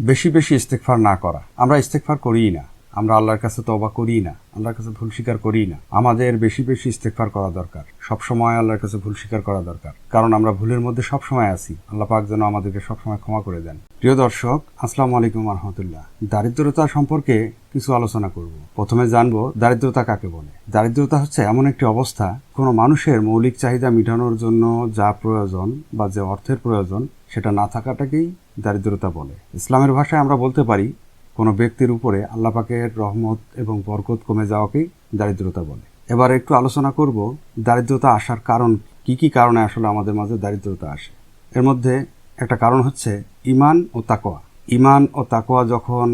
বেশি বেশি ইস্তেকফার না করা। আমরা ইস্তেকফার করিই না। আমরা আল্লাহর কাছে তবা করি না। আল্লাহর কাছে ভুল স্বীকার করি না। আমাদের বেশি বেশি ইস্তেকফার করা দরকার। সবসময় আল্লাহর কাছে ভুল স্বীকার করা দরকার। কারণ আমরা ভুলের মধ্যে সবসময় আছি। আল্লাহ পাক যেন আমাদেরকে সবসময় ক্ষমা করে দেন। প্রিয় দর্শক, আসসালামু আলাইকুম রহমতুল্লাহ। দারিদ্রতা সম্পর্কে কিছু আলোচনা করব। প্রথমে জানব দারিদ্রতা কাকে বলে। দারিদ্রতা হচ্ছে এমন একটি অবস্থা, কোনো মানুষের মৌলিক চাহিদা মেটানোর জন্য যা প্রয়োজন বা যে অর্থের প্রয়োজন, সেটা না থাকাটাকেই দারিদ্রতা বলে। ইসলামের ভাষায় আমরা বলতে পারি, কোনো ব্যক্তির উপরে আল্লাপাকের রহমত এবং বরকত কমে যাওয়াকেই দারিদ্রতা বলে। এবার একটু আলোচনা করব, দারিদ্রতা আসার কারণ কি কি কারণে আসলে আমাদের মাঝে দারিদ্রতা আসে। এর মধ্যে একটা কারণ হচ্ছে ইমান ও তাকোয়া ইমান ও তাকোয়া যখন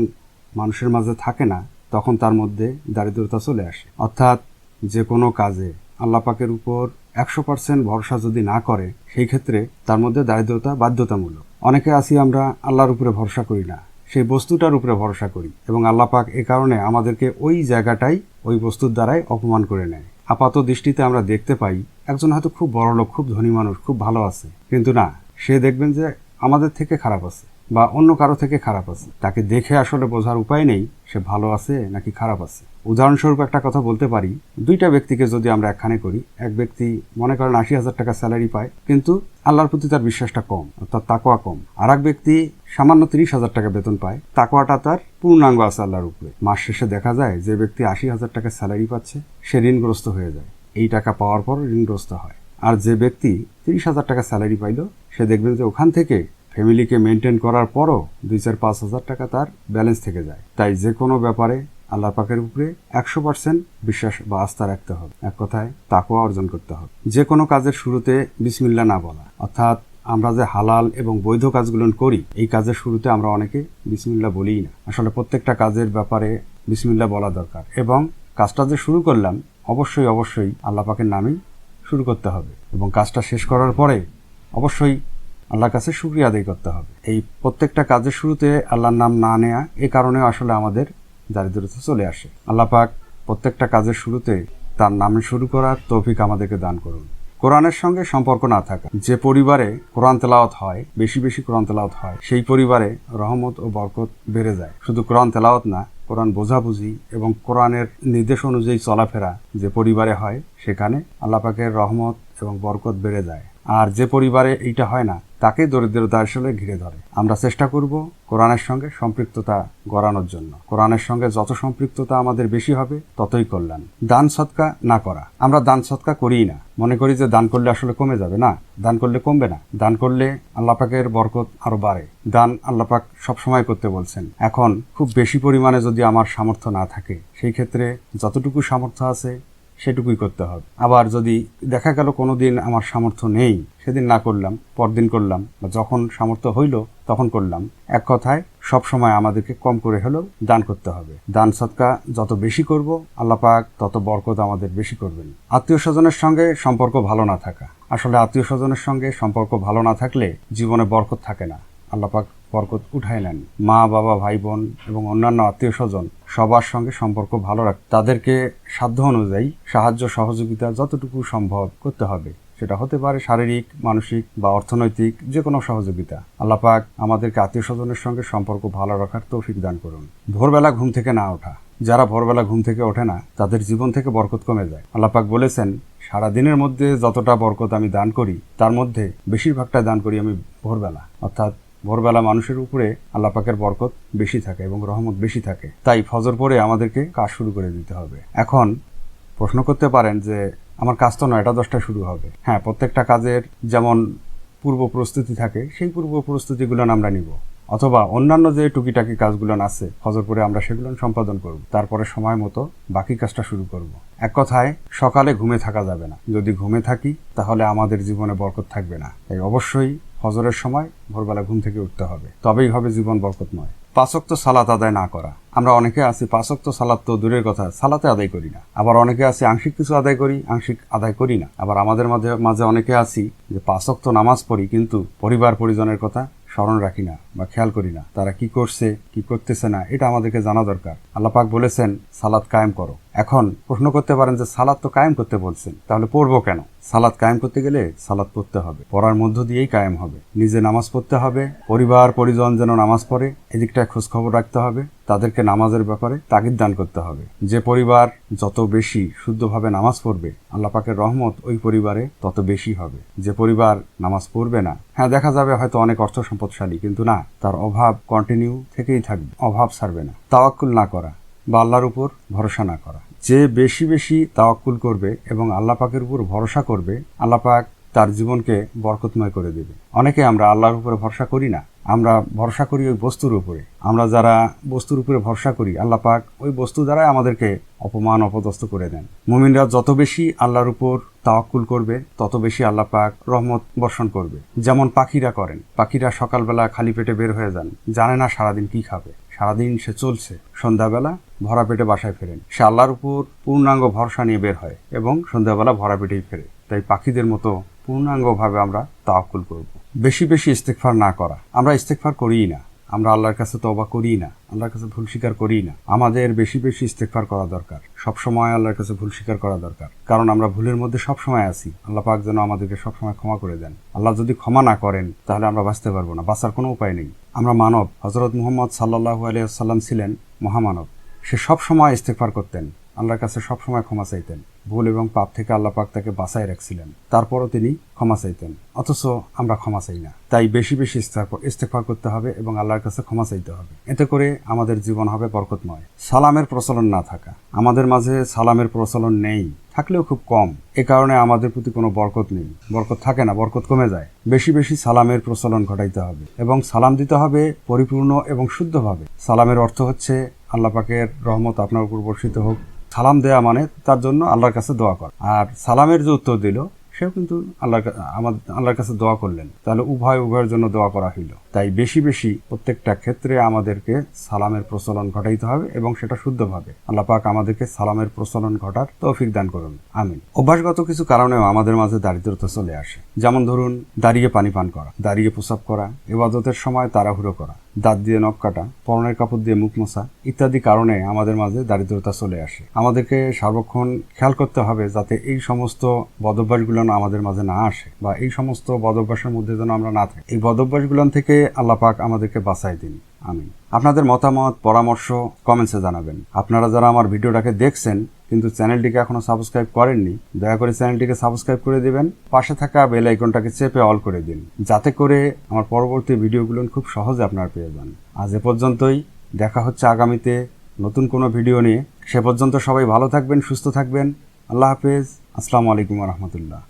মানুষের মাঝে থাকে না, তখন তার মধ্যে দারিদ্রতা চলে আসে। অর্থাৎ যে কোনো কাজে আল্লাপাকের উপর একশো পার্সেন্ট ভরসা যদি না করে, সেই ক্ষেত্রে তার মধ্যে দারিদ্রতা বাধ্যতামূলক। অনেকে আছি আমরা আল্লাহর উপরে ভরসা করি না, সেই বস্তুটার উপরে ভরসা করি এবং আল্লাহ পাক এ কারণে আমাদেরকে ওই জায়গাটাই, ওই বস্তুর দ্বারাই অপমান করে নেয়। আপাত দৃষ্টিতে আমরা দেখতে পাই, একজন হয়তো খুব বড় লোক খুব ধনী মানুষ, খুব ভালো আছে, কিন্তু না সে দেখবেন যে আমাদের থেকে খারাপ আছে বা অন্য কারও থেকে খারাপ আছে। তাকে দেখে আসলে বোঝার উপায় নেই, সে ভালো আছে নাকি খারাপ আছে। উদাহরণস্বরূপ একটা কথা বলতে পারি, দুইটা ব্যক্তিকে যদি আমরা একখানে করি, এক ব্যক্তি মনে করেন আশি হাজার টাকা স্যালারি পায়, কিন্তু আল্লাহর প্রতি তার বিশ্বাসটা কম, অর্থাৎ তাকোয়া কম। আর এক ব্যক্তি সামান্য তিরিশ হাজার টাকা বেতন পায় তাকোয়াটা তার পূর্ণাঙ্গ আছে আল্লাহর উপরে। মাস শেষে দেখা যায় যে ব্যক্তি আশি হাজার টাকা স্যালারি পাচ্ছে, সে ঋণগ্রস্ত হয়ে যায়। এই টাকা পাওয়ার পর ঋণগ্রস্ত হয়। আর যে ব্যক্তি তিরিশ হাজার টাকা স্যালারি পাইল সে দেখবেন যে ওখান থেকে ফ্যামিলিকে মেনটেন করার পরও দুই চার পাঁচ হাজার টাকা তার ব্যালেন্স থেকে যায়। তাই যে কোনো ব্যাপারে আল্লাহ পাকের উপরে একশো পার্সেন্ট বিশ্বাস বা আস্থা রাখতে হবে। এক কথায় তাকুয়া অর্জন করতে হবে। যে কোনো কাজের শুরুতে বিসমিল্লা না বলা। অর্থাৎ আমরা যে হালাল এবং বৈধ কাজগুলো করি, এই কাজের শুরুতে আমরা অনেকে বিসমিল্লা বলিই না। আসলে প্রত্যেকটা কাজের ব্যাপারে বিসমিল্লা বলা দরকার এবং কাজটা যে শুরু করলাম, অবশ্যই অবশ্যই আল্লাহ পাকের নামেই শুরু করতে হবে এবং কাজটা শেষ করার পরে অবশ্যই আল্লাহর কাছে শুক্রিয়া আদায় করতে হবে। এই প্রত্যেকটা কাজের শুরুতে আল্লাহর নাম না নেয়া এ কারণে আসলে আমাদের দারিদ্রতা চলে আসে। আল্লাহ পাক প্রত্যেকটা কাজের শুরুতে তার নামে শুরু করার তৌফিক আমাদেরকে দান করুন। কোরআনের সঙ্গে সম্পর্ক না থাকা। যে পরিবারে কোরআন তেলাওয়াত হয়, বেশি বেশি কোরআন তেলাওয়াত হয়, সেই পরিবারে রহমত ও বরকত বেড়ে যায়। শুধু কোরআন তেলাওয়াত না, কোরআন বোঝাবুঝি এবং কোরআনের নির্দেশ অনুযায়ী চলাফেরা যে পরিবারে হয়, সেখানে আল্লাহ পাকের রহমত এবং বরকত বেড়ে যায়। আর যে পরিবারে এইটা হয় না তাকে দরিদ্রতা আসলে ঘিরে ধরে। আমরা চেষ্টা করব কোরআনের সঙ্গে সম্পৃক্ততা গড়ানোর জন্য। কোরআনের সঙ্গে যত সম্পৃক্ততা আমাদের বেশি হবে, ততই কল্যাণ। দান সৎকা না করা। আমরা দান সৎকা করিই না। মনে করি যে দান করলে আসলে কমে যাবে। না, দান করলে কমবে না। দান করলে আল্লাপাকের বরকত আরও বাড়ে। দান আল্লাপাক সবসময় করতে বলছেন, এখন খুব বেশি পরিমাণে যদি আমার সামর্থ্য না থাকে, সেই ক্ষেত্রে যতটুকু সামর্থ্য আছে সেটুকুই করতে হবে। আবার যদি দেখা গেল কোনো দিন আমার সামর্থ্য নেই, সেদিন না করলাম, পরদিন করলাম, বা যখন সামর্থ্য হইল তখন করলাম। এক কথায় সব সময় আমাদেরকে কম করে হলেও দান করতে হবে। দান সৎকা যত বেশি করব, আল্লাহ পাক তত বরকত আমাদের বেশি করবেন। আত্মীয় স্বজনের সঙ্গে সম্পর্ক ভালো না থাকা। আসলে আত্মীয় স্বজনের সঙ্গে সম্পর্ক ভালো না থাকলে জীবনে বরকত থাকে না। আল্লাপাক বরকত উঠায় নেন মা, বাবা ভাই বোন এবং অন্যান্য আত্মীয় স্বজন সবার সঙ্গে সম্পর্ক ভালো রাখ, তাদেরকে সাধ্য অনুযায়ী সাহায্য, সহযোগিতা যতটুকু সম্ভব করতে হবে। সেটা হতে পারে শারীরিক, মানসিক বা অর্থনৈতিক যে কোনো সহযোগিতা। আল্লাপাক আমাদেরকে আত্মীয় স্বজনের সঙ্গে সম্পর্ক ভালো রাখার তৌফিক দান করুন। ভোরবেলা ঘুম থেকে না ওঠা। যারা ভোরবেলা ঘুম থেকে ওঠে না, তাদের জীবন থেকে বরকত কমে যায়। আল্লাপাক বলেছেন সারা দিনের মধ্যে যতটা বরকত আমি দান করি, তার মধ্যে বেশিরভাগটা দান করি আমি ভোরবেলা। অর্থাৎ ভোরবেলা মানুষের উপরে আল্লাহ পাকের বরকত বেশি থাকে এবং রহমত বেশি থাকে। তাই ফজর পরে আমাদেরকে কাজ শুরু করে দিতে হবে। এখন প্রশ্ন করতে পারেন যে, আমার কাজ তো নয়টা দশটা শুরু হবে। হ্যাঁ প্রত্যেকটা কাজের যেমন পূর্ব প্রস্তুতি থাকে, সেই পূর্ব প্রস্তুতিগুলো আমরা নিব। অথবা অন্যান্য যে টুকিটাকি কাজগুলো আছে ফজর পরে আমরা সেগুলো সম্পাদন করব। তারপরে সময় মতো বাকি কাজটা শুরু করব। এক কথায়, সকালে ঘুমে থাকা যাবে না। যদি ঘুমে থাকি, তাহলে আমাদের জীবনে বরকত থাকবে না। তাই অবশ্যই হজরের সময় ভোরবেলা ঘুম থেকে উঠতে হবে। তবেই হবে জীবন বরকতময় পাঁচক্ত সালাত আদায় না করা। আমরা অনেকে আছি, পাঁচক্ত সালাত তো দূরের কথা, সালাতে আদায় করি না। আবার অনেকে আছে, আংশিক কিছু আদায় করি, আংশিক আদায় করি না। আবার আমাদের মাঝে মাঝে অনেকে আছি যে পাঁচক্ত নামাজ পড়ি, কিন্তু পরিবার পরিজনের কথা স্মরণ রাখি না। বা খেয়াল করি না। তারা কি করছে, কি করতেছে না, এটা আমাদেরকে জানা দরকার। আল্লাহ পাক বলেছেন সালাদ কায়েম করো। এখন প্রশ্ন করতে পারেন যে সালাদ তো কায়েম করতে বলছেন, তাহলে পড়ব কেন? সালাদ কায়েম করতে গেলে সালাদ পড়তে হবে। পড়ার মধ্য দিয়েই কায়েম হবে। নিজে নামাজ পড়তে হবে, পরিবার, পরিজন যেন নামাজ পড়ে এদিকটায় খোঁজ খবর রাখতে হবে, তাদেরকে নামাজের ব্যাপারে তাগিদ দান করতে হবে। যে পরিবার যত বেশি শুদ্ধভাবে নামাজ পড়বে, আল্লাহ পাকের রহমত ওই পরিবারে তত বেশি হবে। যে পরিবার নামাজ পড়বে না হ্যাঁ দেখা যাবে হয়তো অনেক অর্থ সম্পদশালী, কিন্তু না। তার অভাব কন্টিনিউ থেকেই থাকবে। অভাব ছাড়বে না। তাওয়াক্কুল না করা বা আল্লাহর উপর ভরসা না করা। যে বেশি বেশি তাওয়াক্কুল করবে এবং আল্লাহ পাকের উপর ভরসা করবে, আল্লাহ পাক তার জীবনকে বরকতময় করে দেবে। অনেকে আমরা আল্লাহর উপরে ভরসা করি না। আমরা ভরসা করি ওই বস্তুর উপরে। আমরা যারা বস্তুর উপরে ভরসা করি, আল্লাহ পাক ওই বস্তু দ্বারাই আমাদেরকে অপমান, অপদস্থ করে দেন। মুমিনরা যত বেশি আল্লাহর উপর তাওয়াক্কুল করবে, তত বেশি আল্লাহ পাক রহমত বর্ষণ করবে। যেমন পাখিরা করেন, পাখিরা সকালবেলা খালি পেটে বের হয়ে যান, জানে না সারাদিন কি খাবে। সারাদিন সে চলছে, সন্ধ্যাবেলা ভরা পেটে বাসায় ফেরেন। সে আল্লাহর উপর পূর্ণাঙ্গ ভরসা নিয়ে বের হয় এবং সন্ধ্যাবেলা ভরা পেটেই ফেরে। তাই পাখিদের মতো পূর্ণাঙ্গভাবে আমরা তাওয়াক্কুল করব। বেশি বেশি ইস্তেকফার না করা। আমরা ইস্তেকফার করিই না। আমরা আল্লাহর কাছে তবা করি না। আল্লাহর কাছে ভুল স্বীকার করি না। আমাদের বেশি বেশি ইস্তেকফার করা দরকার। সব সময় আল্লাহর কাছে ভুল স্বীকার করা দরকার। কারণ আমরা ভুলের মধ্যে সব সময় আছি। আল্লাহ পাক যেন আমাদেরকে সব সময় ক্ষমা করে দেন। আল্লাহ যদি ক্ষমা না করেন, তাহলে আমরা বাঁচতে পারব না। বাঁচার কোনো উপায় নেই। আমরা মানব। হজরত মুহম্মদ সাল্লাহ আলিয়াল্লাম ছিলেন মহামানব। সে সব সময় ইস্তেকফার করতেন। আল্লাহর কাছে সব সময় ক্ষমা চাইতেন। ভুল এবং পাপ থেকে আল্লাহ পাক তাকে বাঁচাই রাখছিলেন। তারপরও তিনি ক্ষমা চাইতেন। অথচ আমরা ক্ষমা চাই না। তাই বেশি বেশি ইস্তেফার করতে হবে এবং আল্লাহর কাছে ক্ষমা চাইতে হবে। এতে করে আমাদের জীবন হবে বরকতময়। সালামের প্রচলন না থাকা। আমাদের মাঝে সালামের প্রচলন নেই। থাকলেও খুব কম। এ কারণে আমাদের প্রতি কোনো বরকত নেই। বরকত থাকে না, বরকত কমে যায়। বেশি বেশি সালামের প্রচলন ঘটাইতে হবে এবং সালাম দিতে হবে পরিপূর্ণ এবং শুদ্ধভাবে। সালামের অর্থ হচ্ছে আল্লাপাকের রহমত আপনার উপর বর্ষিত হোক। সালাম দেয়া মানে তার জন্য আল্লাহর কাছে দোয়া কর। আর সালামের যে উত্তর দিল, সেও কিন্তু আল্লাহর আমার আল্লাহর কাছে দোয়া করলেন। তাহলে উভয়, উভয়ের জন্য দোয়া করা হইল। তাই বেশি বেশি প্রত্যেকটা ক্ষেত্রে আমাদেরকে সালামের প্রচলন ঘটাইতে হবে এবং সেটা শুদ্ধভাবে। আল্লাহ পাক আমাদেরকে সালামের প্রচলন ঘটার তৌফিক দান করুন। আমিন। অভ্যাসগত কিছু কারণেও আমাদের মাঝে দারিদ্রতা চলে আসে। যেমন ধরুন, দাঁড়িয়ে পানি পান করা, দাঁড়িয়ে প্রসাব করা, এবাদতের সময় তাড়াহুড়ো করা দাঁত দিয়ে নখ কাটা, পরনের কাপড় দিয়ে মুখ মোছা ইত্যাদি কারণে আমাদের মাঝে দারিদ্রতা চলে আসে। আমাদেরকে সার্বক্ষণ খেয়াল করতে হবে যাতে এই সমস্ত বদভ্যাসগুলো আমাদের মাঝে না আসে বা এই সমস্ত বদভ্যাসের মধ্যে যেন আমরা না থাকি। এই বদভ্যাসগুলো থেকে আল্লাপাক আমাদেরকে বাঁচাই দিন। আমিন। আপনাদের মতামত, পরামর্শ কমেন্টসে জানাবেন। আপনারা যারা আমার ভিডিওটাকে দেখছেন, কিন্তু চ্যানেলটিকে এখনও সাবস্ক্রাইব করেননি, দয়া করে চ্যানেলটিকে সাবস্ক্রাইব করে দিবেন। পাশে থাকা বেল আইকনটাকে চেপে অল করে দিন, যাতে করে আমার পরবর্তী ভিডিওগুলো খুব সহজে আপনারা পেয়ে যান। আজ এ পর্যন্তই, দেখা হচ্ছে আগামীতে নতুন কোনো ভিডিও নিয়ে। সে পর্যন্ত সবাই ভালো থাকবেন, সুস্থ থাকবেন। আল্লাহ হাফেজ। আসসালামু আলাইকুম রহমতুল্লাহ।